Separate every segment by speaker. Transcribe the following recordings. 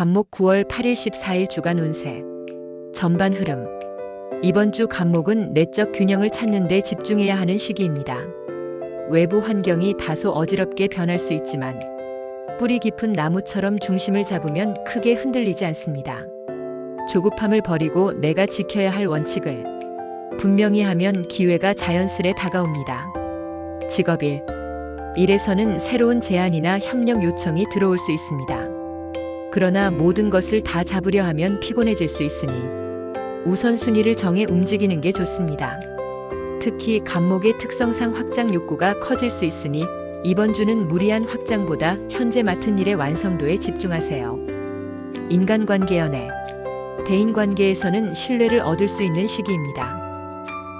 Speaker 1: 간목 9월 8일 14일 주간 운세. 전반 흐름. 이번 주 간목은 내적 균형을 찾는 데 집중해야 하는 시기입니다. 외부 환경이 다소 어지럽게 변할 수 있지만 뿌리 깊은 나무처럼 중심을 잡으면 크게 흔들리지 않습니다. 조급함을 버리고 내가 지켜야 할 원칙을 분명히 하면 기회가 자연스레 다가옵니다. 직업 일. 일에서는 새로운 제안이나 협력 요청이 들어올 수 있습니다. 그러나 모든 것을 다 잡으려 하면 피곤해질 수 있으니 우선순위를 정해 움직이는 게 좋습니다. 특히 간목의 특성상 확장 욕구가 커질 수 있으니 이번 주는 무리한 확장보다 현재 맡은 일의 완성도에 집중하세요. 인간관계 연애. 대인관계에서는 신뢰를 얻을 수 있는 시기입니다.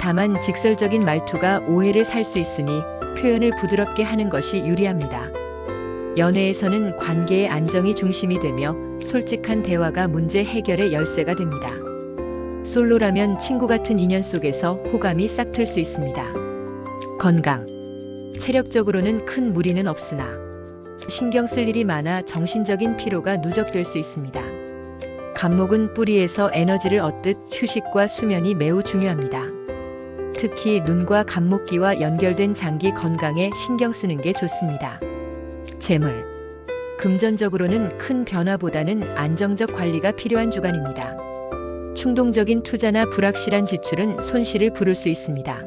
Speaker 1: 다만 직설적인 말투가 오해를 살 수 있으니 표현을 부드럽게 하는 것이 유리합니다. 연애에서는 관계의 안정이 중심이 되며 솔직한 대화가 문제 해결의 열쇠가 됩니다. 솔로라면 친구 같은 인연 속에서 호감이 싹틀 수 있습니다. 건강. 체력적으로는 큰 무리는 없으나 신경 쓸 일이 많아 정신적인 피로가 누적될 수 있습니다. 간목은 뿌리에서 에너지를 얻듯 휴식과 수면이 매우 중요합니다. 특히 눈과 간목기와 연결된 장기 건강에 신경 쓰는 게 좋습니다. 재물. 금전적으로는 큰 변화보다는 안정적 관리가 필요한 주간입니다. 충동적인 투자나 불확실한 지출은 손실을 부를 수 있습니다.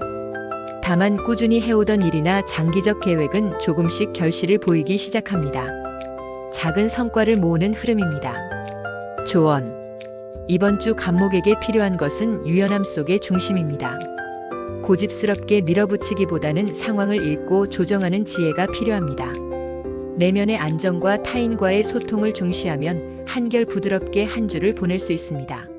Speaker 1: 다만 꾸준히 해오던 일이나 장기적 계획은 조금씩 결실을 보이기 시작합니다. 작은 성과를 모으는 흐름입니다. 조언. 이번 주 간목에게 필요한 것은 유연함 속의 중심입니다. 고집스럽게 밀어붙이기보다는 상황을 읽고 조정하는 지혜가 필요합니다. 내면의 안정과 타인과의 소통을 중시하면 한결 부드럽게 한 주를 보낼 수 있습니다.